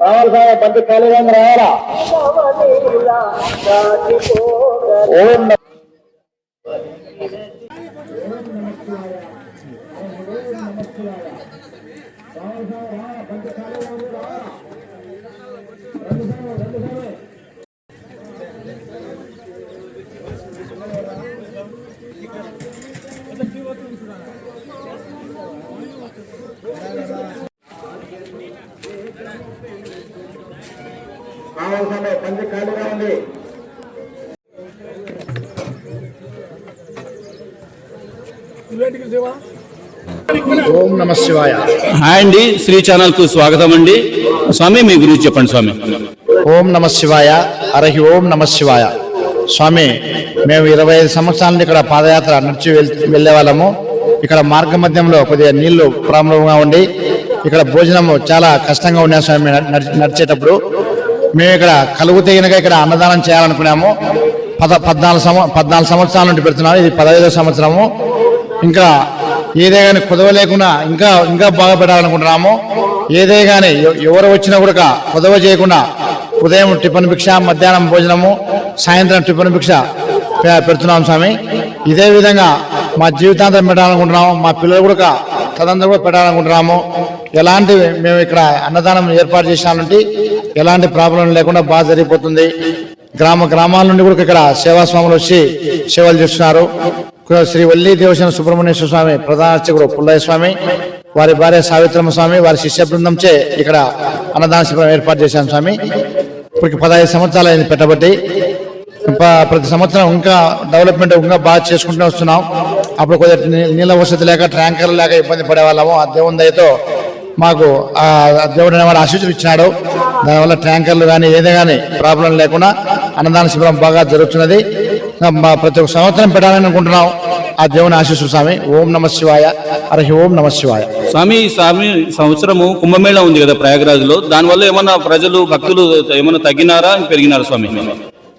రావాలి సార్ బండి ఖాళీగా రావాలా ఓం నమః రావాలి ఖాళీగా ఉంది. ఓం నమ శివాయ. హాయ్ అండి శ్రీ ఛానల్కు స్వాగతం అండి. స్వామి మీ గురించి చెప్పండి స్వామి. ఓం నమ శివాయ అరహి ఓం నమ శివాయ. స్వామి మేము ఇరవై ఐదు సంవత్సరాల నుండి ఇక్కడ పాదయాత్ర నడిచి వెళ్ వెళ్ళే వాళ్ళము. ఇక్కడ మార్గ మధ్యంలో కొద్దిగా నీళ్ళు ప్రాబ్లంగా ఉండి ఇక్కడ భోజనం చాలా కష్టంగా ఉండే స్వామి నడిచి- నడిచేటప్పుడు. మేము ఇక్కడ కలుగు తెగినగా ఇక్కడ అన్నదానం చేయాలనుకున్నాము. పద పద్నాలుగు సంవ పద్నాలుగు సంవత్సరాల నుండి పెడుతున్నాము ఇది పదహైదో సంవత్సరము. ఇంకా ఏదే కానీ కుదవ లేకుండా ఇంకా ఇంకా బాగా పెట్టాలనుకుంటున్నాము. ఏదే కానీ ఎవరు వచ్చినా కూడా కుదవ చేయకుండా ఉదయం టిఫిన్ భిక్ష మధ్యాహ్నం భోజనము సాయంత్రం టిఫిన్ భిక్ష పెడుతున్నాం స్వామి. ఇదే విధంగా మా జీవితాంతం పెట్టాలనుకుంటున్నాము. మా పిల్లలు కూడా తదంతా కూడా పెట్టాలనుకుంటున్నాము. ఎలాంటి మేము ఇక్కడ అన్నదానం ఏర్పాటు చేసినామంటే ఎలాంటి ప్రాబ్లం లేకుండా బాగా జరిగిపోతుంది. గ్రామ గ్రామాల నుండి కూడా ఇక్కడ సేవాస్వాములు వచ్చి సేవలు చేస్తున్నారు. శ్రీ వల్లి దేవసేన సుబ్రహ్మణ్యేశ్వర స్వామి ప్రధానర్చకుడు పుల్లయ్య స్వామి వారి భార్య సావిత్రమ్మ స్వామి వారి శిష్య బృందంచే ఇక్కడ అన్నదాన శిబిరం ఏర్పాటు చేశాం స్వామి. ఇప్పటికి పదహైదు సంవత్సరాలు అయింది పెట్టబట్టి. ప్రతి సంవత్సరం ఇంకా డెవలప్మెంట్ ఇంకా బాగా చేసుకుంటూ వస్తున్నాం. అప్పుడు కొద్దిగా నీళ్ళ వసతి లేక ట్యాంకర్లు లేక ఇబ్బంది పడే వాళ్ళము ఆ దేవుని దయతో మాకు ఆ దేవుడు అనేవాడు ఆశీస్సులు ఇచ్చినాడు. దానివల్ల ట్యాంకర్లు కానీ ఏదే కానీ ప్రాబ్లం లేకుండా అన్నదాన శిబిరం బాగా జరుగుతున్నది. మా ప్రతి ఒక్క సంవత్సరం పెట్టాలని అనుకుంటున్నాం. ఆ దేవుని ఆశీస్సు స్వామి. ఓం నమ శివాయ. హరి ఓం నమ శివాయ. స్వామి స్వామి సంవత్సరము కుంభమేళ ఉంది కదా ప్రయాగరాజ్లో దానివల్ల ఏమన్నా ప్రజలు భక్తులు ఏమన్నా తగ్గినారా? పెరిగినారా స్వామి?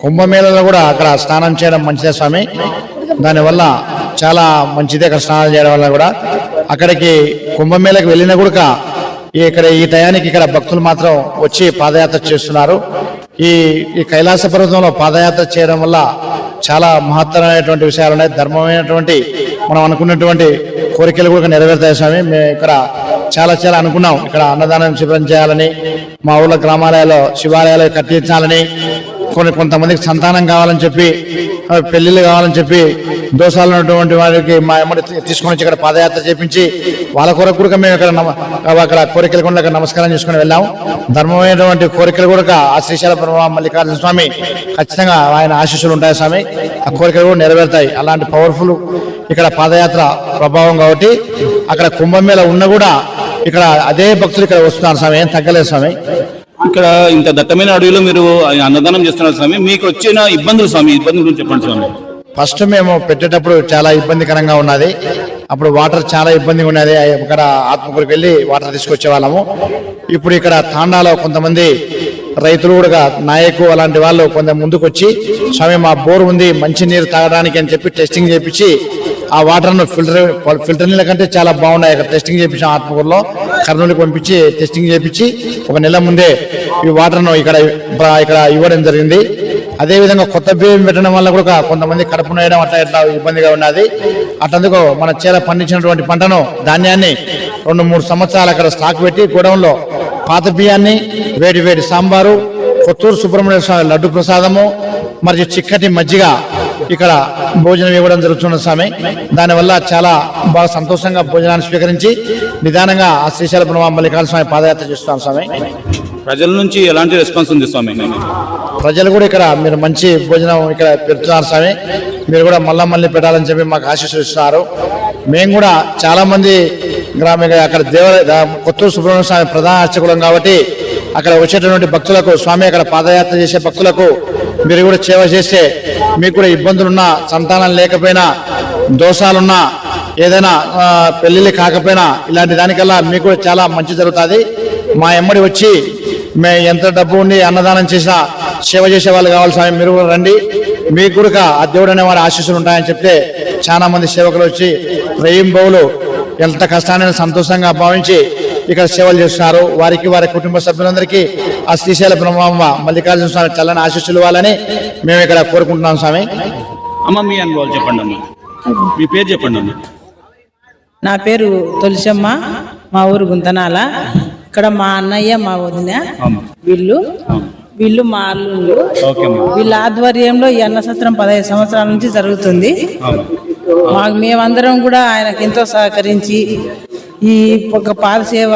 కుంభమేళలో కూడా అక్కడ స్నానం చేయడం మంచిదే స్వామి. దానివల్ల చాలా మంచిదే అక్కడ స్నానం చేయడం వల్ల కూడా. అక్కడికి కుంభమేళకి వెళ్ళిన కూడా ఇక్కడ ఈ టయానికి ఇక్కడ భక్తులు మాత్రం వచ్చి పాదయాత్ర చేస్తున్నారు. ఈ ఈ కైలాస పర్వతంలో పాదయాత్ర చేయడం వల్ల చాలా మహత్తరమైనటువంటి విషయాలు ఉన్నాయి. ధర్మమైనటువంటి మనం అనుకున్నటువంటి కోరికలు కూడా నెరవేరుతాయి స్వామి. మేము ఇక్కడ చాలా చాలా అనుకున్నాం. ఇక్కడ అన్నదానం శిబిరం చేయాలని మా ఊళ్ళో గ్రామాలయాల్లో శివాలయాలు కట్టించాలని కొన్ని కొంతమందికి సంతానం కావాలని చెప్పి పెళ్ళిళ్ళు పెళ్ళిళ్ళు కావాలని చెప్పి దోషాలు ఉన్నటువంటి వారికి మా ఎమ్మడి తీసుకొని వచ్చి ఇక్కడ పాదయాత్ర చేపించి వాళ్ళ కొరకు కూడా మేము ఇక్కడ అక్కడ కోరికలు కూడా నమస్కారం చేసుకుని వెళ్ళాము ధర్మమైనటువంటి కోరికలు కూడా ఆ శ్రీశైల మల్లికార్జున స్వామి ఖచ్చితంగా ఆయన ఆశీస్సులు ఉంటాయి స్వామి. ఆ కోరికలు కూడా నెరవేరుతాయి. అలాంటి పవర్ఫుల్ ఇక్కడ పాదయాత్ర ప్రభావం కాబట్టి అక్కడ కుంభమేళ ఉన్న కూడా ఇక్కడ అదే భక్తులు ఇక్కడ వస్తున్నారు స్వామి. ఏం తగ్గలేదు స్వామి. ఇక్కడ ఇంత దట్టమైన అడవిలో మీరు అన్నదానం చేస్తున్నారు స్వామి. మీకు వచ్చిన ఇబ్బందులు స్వామి. ఇబ్బందుల గురించి చెప్పండి స్వామి. ఫస్ట్ మేము పెట్టేటప్పుడు చాలా ఇబ్బందికరంగా ఉన్నది. అప్పుడు వాటర్ చాలా ఇబ్బందిగా ఉన్నది. ఇక్కడ ఆత్మకూరుకి వెళ్ళి వాటర్ తీసుకొచ్చే వాళ్ళము. ఇప్పుడు ఇక్కడ తాండాలో కొంతమంది రైతులు కూడా నాయకు అలాంటి వాళ్ళు కొంత ముందుకు వచ్చి స్వామి మా బోర్ ఉంది మంచి నీరు తాగడానికి అని చెప్పి టెస్టింగ్ చేపించి ఆ వాటర్ను ఫిల్టర్ ఫిల్టర్ నీళ్ళ కంటే చాలా బాగున్నాయి. ఇక్కడ టెస్టింగ్ చేయించాం ఆత్మకూరులో కర్నూలుకి పంపించి టెస్టింగ్ చేపించి ఒక నెల ముందే ఈ వాటర్ను ఇక్కడ ఇక్కడ ఇవ్వడం జరిగింది. అదేవిధంగా కొత్త బియ్యం పెట్టడం వల్ల కూడా కొంతమంది కడుపు నేయడం అట్లా ఇట్లా ఇబ్బందిగా ఉన్నది. అట్లందుకు మన చేల పండించినటువంటి పంటను ధాన్యాన్ని రెండు మూడు సంవత్సరాలు అక్కడ స్టాక్ పెట్టి గోడౌన్లో పాత బియ్యాన్ని వేడి వేడి సాంబారు కొత్తూరు సుబ్రహ్మణ్య స్వామి లడ్డు ప్రసాదము మరియు చిక్కటి మజ్జిగ ఇక్కడ భోజనం ఇవ్వడం జరుగుతున్న స్వామి. దానివల్ల చాలా బాగా సంతోషంగా భోజనాన్ని స్వీకరించి నిదానంగా ఆ శ్రీశైల బ్రహ్మ మల్లికార్జున స్వామి పాదయాత్ర చేస్తున్నాం స్వామి. ప్రజల నుంచి ఎలాంటి రెస్పాన్స్ ఉంది స్వామి? ప్రజలు కూడా ఇక్కడ మీరు మంచి భోజనం ఇక్కడ పెడుతున్నారు స్వామి. మీరు కూడా మళ్ళా మళ్ళీ పెట్టాలని చెప్పి మాకు ఆశీస్సులు మేము కూడా చాలా మంది గ్రామ అక్కడ దేవ కొత్తూరు సుబ్రహ్మణ్య స్వామి ప్రధాన అర్చకులం కాబట్టి అక్కడ వచ్చేటటువంటి భక్తులకు స్వామి అక్కడ పాదయాత్ర చేసే భక్తులకు మీరు కూడా సేవ చేస్తే మీకు కూడా ఇబ్బందులున్నా సంతానం లేకపోయినా దోషాలున్నా ఏదైనా పెళ్ళిళ్ళు కాకపోయినా ఇలాంటి దానికల్లా మీకు కూడా చాలా మంచి జరుగుతుంది. మా ఎమ్మడి వచ్చి మే ఎంత డబ్బు ఉండి అన్నదానం చేసినా సేవ చేసే వాళ్ళు కావాలి స్వామి మీరు కూడా రండి. మీకు కూడా ఆ దేవుడు వారి ఆశీస్సులు ఉంటాయని చెప్తే చాలా మంది సేవకులు వచ్చి రెయ్యం బౌలు ఎంత కష్టాన్ని సంతోషంగా భావించి ఇక్కడ సేవలు చేస్తున్నారు. వారికి వారి కుటుంబ సభ్యులందరికీ ఆ శ్రీశైల బ్రహ్మమ్మ మల్లికార్జున స్వామి చల్లని ఆశీస్సులు ఇవ్వాలని మేము ఇక్కడ కోరుకుంటున్నాం స్వామి. అమ్మ మీ అనుభవాలు చెప్పండి అమ్మ. మీ పేరు చెప్పండి అమ్మ. నా పేరు తులసమ్మ. మా ఊరు గుంతనాల. ఇక్కడ మా అన్నయ్య మా వదిన వీళ్ళు. వీళ్ళు మా అల్లుళ్ళు. వీళ్ళ ఆధ్వర్యంలో ఈ అన్న సత్రం పదహైదు సంవత్సరాల నుంచి జరుగుతుంది. మాకు మేమందరం కూడా ఆయనకు ఎంతో సహకరించి ఈ ఒక పాదసేవ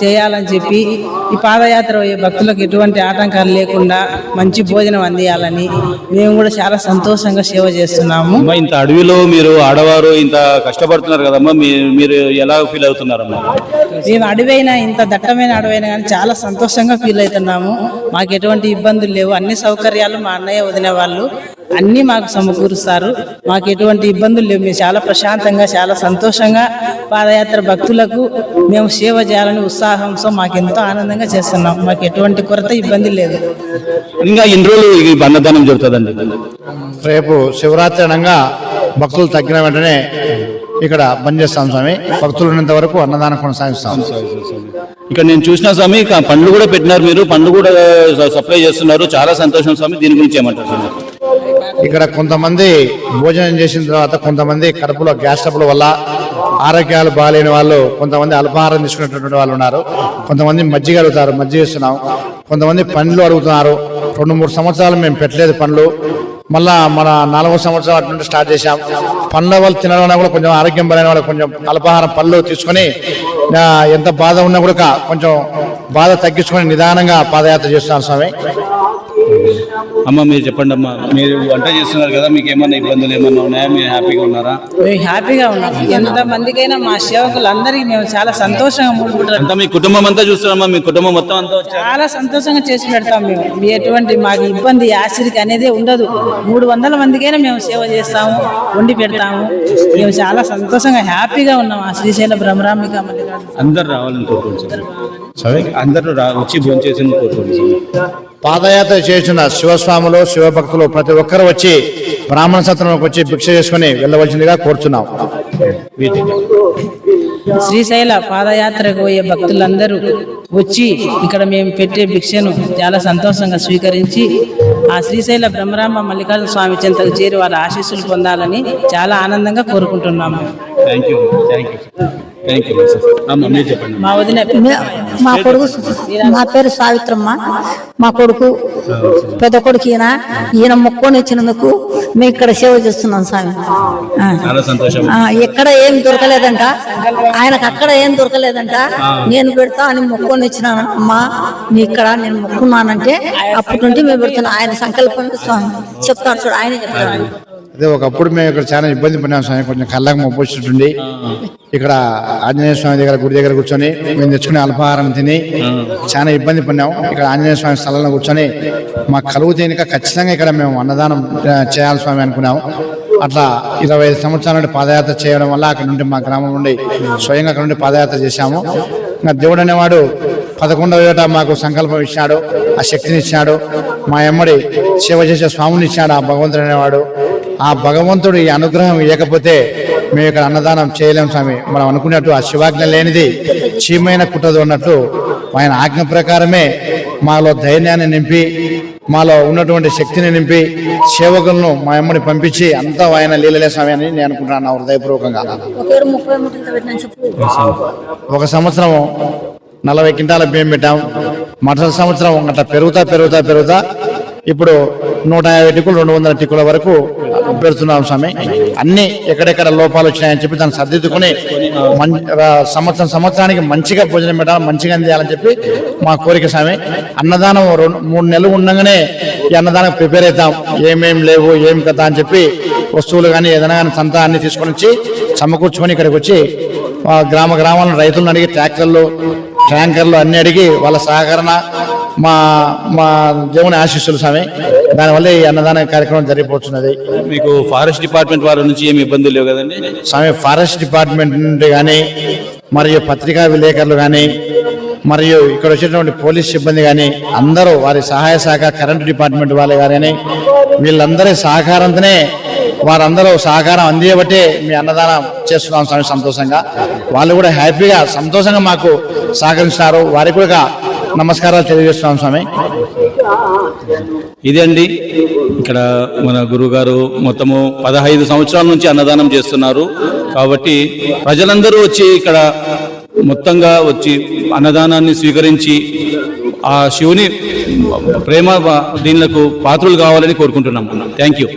చేయాలని చెప్పి ఈ పాదయాత్ర పోయే భక్తులకు ఎటువంటి ఆటంకాలు లేకుండా మంచి భోజనం అందియాలని మేము కూడా చాలా సంతోషంగా సేవ చేస్తున్నాము. ఇంత అడవిలో మీరు ఆడవారు ఇంత కష్టపడుతున్నారు కదమ్మా మీరు ఎలా ఫీల్ అవుతున్నారమ్మా? మేము అడవైనా ఇంత దట్టమైన అడవైనా కానీ చాలా సంతోషంగా ఫీల్ అవుతున్నాము. మాకు ఎటువంటి ఇబ్బందులు లేవు. అన్ని సౌకర్యాలు మా అన్నయ్య వదిన వాళ్ళు అన్నీ మాకు సమకూరుస్తారు. మాకు ఎటువంటి ఇబ్బందులు లేవు. మేము చాలా ప్రశాంతంగా చాలా సంతోషంగా పాదయాత్ర భక్తులకు మేము సేవ చేయాలని ఉత్సాహంతో మాకు ఎంతో ఆనందంగా చేస్తున్నాం. మాకు ఎటువంటి కొరత ఇబ్బంది లేదు. ఇంకా ఇన్ని రోజులు ఈ అన్నదానం జరుగుతుందండి? రేపు శివరాత్రి అనగా భక్తులు తగ్గిన వెంటనే ఇక్కడ బంద్ చేస్తాం స్వామి. భక్తులు ఉన్నంత వరకు అన్నదానం కొనసాగిస్తాం. ఇక్కడ నేను చూసిన స్వామి పండ్లు కూడా పెట్టినారు మీరు. పండ్లు కూడా సప్లై చేస్తున్నారు. చాలా సంతోషం స్వామి. దీని గురించి ఏమంటారు? ఇక్కడ కొంతమంది భోజనం చేసిన తర్వాత కొంతమంది కడుపులో గ్యాస్ ట్రబుల్ వల్ల ఆరోగ్యాలు బాగాలేని వాళ్ళు కొంతమంది అల్పాహారం తీసుకునేటటువంటి వాళ్ళు ఉన్నారు. కొంతమంది మజ్జిగ అడుగుతారు మజ్జిగ ఇస్తున్నాం. కొంతమంది పండ్లు అడుగుతున్నారు. రెండు మూడు సంవత్సరాలు మేము పెట్టలేదు పండ్లు. మళ్ళా మన నాలుగో సంవత్సరం అటు నుండి స్టార్ట్ చేశాం. పండ్ల వాళ్ళు తినడం వల్ల కూడా కొంచెం ఆరోగ్యం బలైన వాళ్ళు కొంచెం అల్పాహారం పళ్ళు తీసుకొని ఎంత బాధ ఉన్నా కూడా కొంచెం బాధ తగ్గించుకొని నిదానంగా పాదయాత్ర చేస్తున్నాను స్వామి. అమ్మ మీరు చెప్పండి అమ్మా. మీరు వంట చేస్తున్నారు కదా మీకు ఏమన్నా ఇబ్బందులు ఏమన్నా ఉన్నాయా? మీరు హ్యాపీగా ఉన్నారా? మేము హ్యాపీగా ఉన్నాం. ఎంత మందికైనా మా సేవకులందరికీ మేము చాలా సంతోషంగా మూడుకుంటాం అంతా మీ కుటుంబం అంతా చూస్తున్నామా మీ కుటుంబం మొత్తం అంతా చాలా సంతోషంగా చేసి పెడతాం మేము. మీ ఎటువంటి మాకు ఇబ్బంది ఆశ్చర్యకి అనేది ఉండదు. మూడు వందల మందికైనా మేము సేవ చేస్తాము వండి పెడతాము. మేము చాలా సంతోషంగా హ్యాపీగా ఉన్నాం. ఆ శ్రీశైల మల్లికార్జున అందరు రావాలని కోరుకోండి సార్. అందరూ రా వచ్చి భోజనం చేసి కోరుకోండి సార్ పాదయాత్ర చేసిన శివస్వాములు శివభక్తులు ప్రతి ఒక్కరు వచ్చి బ్రాహ్మణ సత్రంలోకి వచ్చి భిక్ష చేసుకుని వెళ్ళవలసిందిగా కోరుచున్నాం. శ్రీశైల పాదయాత్రకు పోయే భక్తులందరూ వచ్చి ఇక్కడ మేము పెట్టే భిక్షను చాలా సంతోషంగా స్వీకరించి ఆ శ్రీశైల బ్రహ్మరాంబ మల్లికార్జున స్వామి చెంతకు చేరి వాళ్ళ ఆశీస్సులు పొందాలని చాలా ఆనందంగా కోరుకుంటున్నాము. Thank you thank you thank you అమ్మ మీరు చెప్పండి. మా వదిన మే- కొడుకు మా పేరు సావిత్రమ్మ. మా కొడుకు పెద్ద కొడుకు ఈయన. ఈయన మొక్కొని వచ్చినందుకు మేము ఇక్కడ సేవ చేస్తున్నాం స్వామి ఆ. చాలా సంతోషం. ఆ, ఎక్కడ ఏం దొరకలేదంట. ఆయనకు అక్కడ ఏం దొరకలేదంట. నేను పెడతా అని మొక్కొని వచ్చినాను అమ్మా నీ ఇక్కడ నేను మొక్కున్నానంటే అప్పటి నుండి మేము పెడుతున్నాం. ఆయన సంకల్పమే స్వామి చెప్తాడు చూడు ఆయనే చెప్తాడు. అదే ఒకప్పుడు మేము ఇక్కడ చాలా ఇబ్బంది పడినాం స్వామి కొంచెం కళ్ళకు మొప్పు వచ్చినట్టుండి ఇక్కడ ఆంజనేయ స్వామి దగ్గర గుడి దగ్గర కూర్చొని మేము తెచ్చుకునే అల్పాహారం తిని చాలా ఇబ్బంది పడినాం. ఇక్కడ ఆంజనేయ స్వామి స్థలంలో కూర్చొని మా కలుగు తేనిక ఖచ్చితంగా ఇక్కడ మేము అన్నదానం చేయాలి స్వామి అనుకున్నాం. అట్లా ఇరవై ఐదు సంవత్సరాల నుండి పాదయాత్ర చేయడం వల్ల అక్కడ నుండి మా గ్రామం నుండి స్వయంగా అక్కడ నుండి పాదయాత్ర చేశాము. ఇంకా దేవుడు అనేవాడు పదకొండవ ఏట మాకు సంకల్పం ఇచ్చాడు ఆ శక్తిని ఇచ్చాడు. మా ఎమ్మడి సేవ చేసే స్వామిని ఇచ్చాడు ఆ భగవంతుడు అనేవాడు. ఆ భగవంతుడు ఈ అనుగ్రహం ఇవ్వకపోతే మేము ఇక్కడ అన్నదానం చేయలేం స్వామి. మనం అనుకున్నట్టు ఆ శివాజ్ఞ లేనిది చీమైన కుట్టదు అన్నట్టు ఆయన ఆజ్ఞ ప్రకారమే మాలో ధైర్యాన్ని నింపి మాలో ఉన్నటువంటి శక్తిని నింపి సేవకులను మా అమ్మని పంపించి అంతా ఆయన లీలలే స్వామి అని నేను అనుకుంటున్నాను హృదయపూర్వకంగా. ఒక సంవత్సరం నలభై క్వింటాల బియ్యం పెట్టాం. మరుసటి సంవత్సరం అట్లా పెరుగుతా పెరుగుతా పెరుగుతా. ఇప్పుడు నూట యాభై టిక్కులు రెండు వందల టిక్కుల వరకు పెడుతున్నాం స్వామి. అన్ని ఎక్కడెక్కడ లోపాలు వచ్చినాయని చెప్పి దాన్ని సర్దిద్దుకుని మం- సంవత్సరం సంవత్సరానికి మంచిగా భోజనం పెట్టాలి మంచిగా అందియాలని చెప్పి మా కోరిక స్వామి. అన్నదానం రెండు మూడు నెలలు ఉండగానే ఈ అన్నదానం ప్రిపేర్ అవుతాం. ఏమేం లేవు ఏం కదా అని చెప్పి వస్తువులు కానీ ఏదైనా కానీ సంత అన్ని తీసుకొని వచ్చి సమకూర్చుకొని ఇక్కడికి వచ్చి గ్రామ గ్రామాలను రైతులను అడిగి ట్రాక్టర్లు ట్యాంకర్లు అన్ని అడిగి వాళ్ళ సహకరణ మా మా దేవుని ఆశీస్సులు స్వామి దానివల్ల ఈ అన్నదాన కార్యక్రమం జరిగిపోతున్నది. మీకు ఫారెస్ట్ డిపార్ట్మెంట్ వారి నుంచి ఏమి ఇబ్బందులు లేవు కదండి? స్వామి ఫారెస్ట్ డిపార్ట్మెంట్ నుండి కానీ మరియు పత్రికా విలేకరులు కానీ మరియు ఇక్కడ వచ్చేటువంటి పోలీస్ సిబ్బంది కానీ అందరూ వారి సహాయ శాఖ కరెంటు డిపార్ట్మెంట్ వాళ్ళు కానీ వీళ్ళందరి సహకారంతోనే వారందరూ సహకారం అందియబట్టే మీ అన్నదానం చేస్తున్నాం స్వామి సంతోషంగా. వాళ్ళు కూడా హ్యాపీగా సంతోషంగా మాకు సహకరిస్తారు. వారికి కూడా నమస్కారాలు తెలియజేస్తున్నాం స్వామి. ఇదే అండి ఇక్కడ మన గురువు గారు మొత్తము పదహైదు సంవత్సరాల నుంచి అన్నదానం చేస్తున్నారు. కాబట్టి ప్రజలందరూ వచ్చి ఇక్కడ మొత్తంగా వచ్చి అన్నదానాన్ని స్వీకరించి ఆ శివుని ప్రేమ దీనిలకు పాత్రలు కావాలని కోరుకుంటున్నాం. Thank you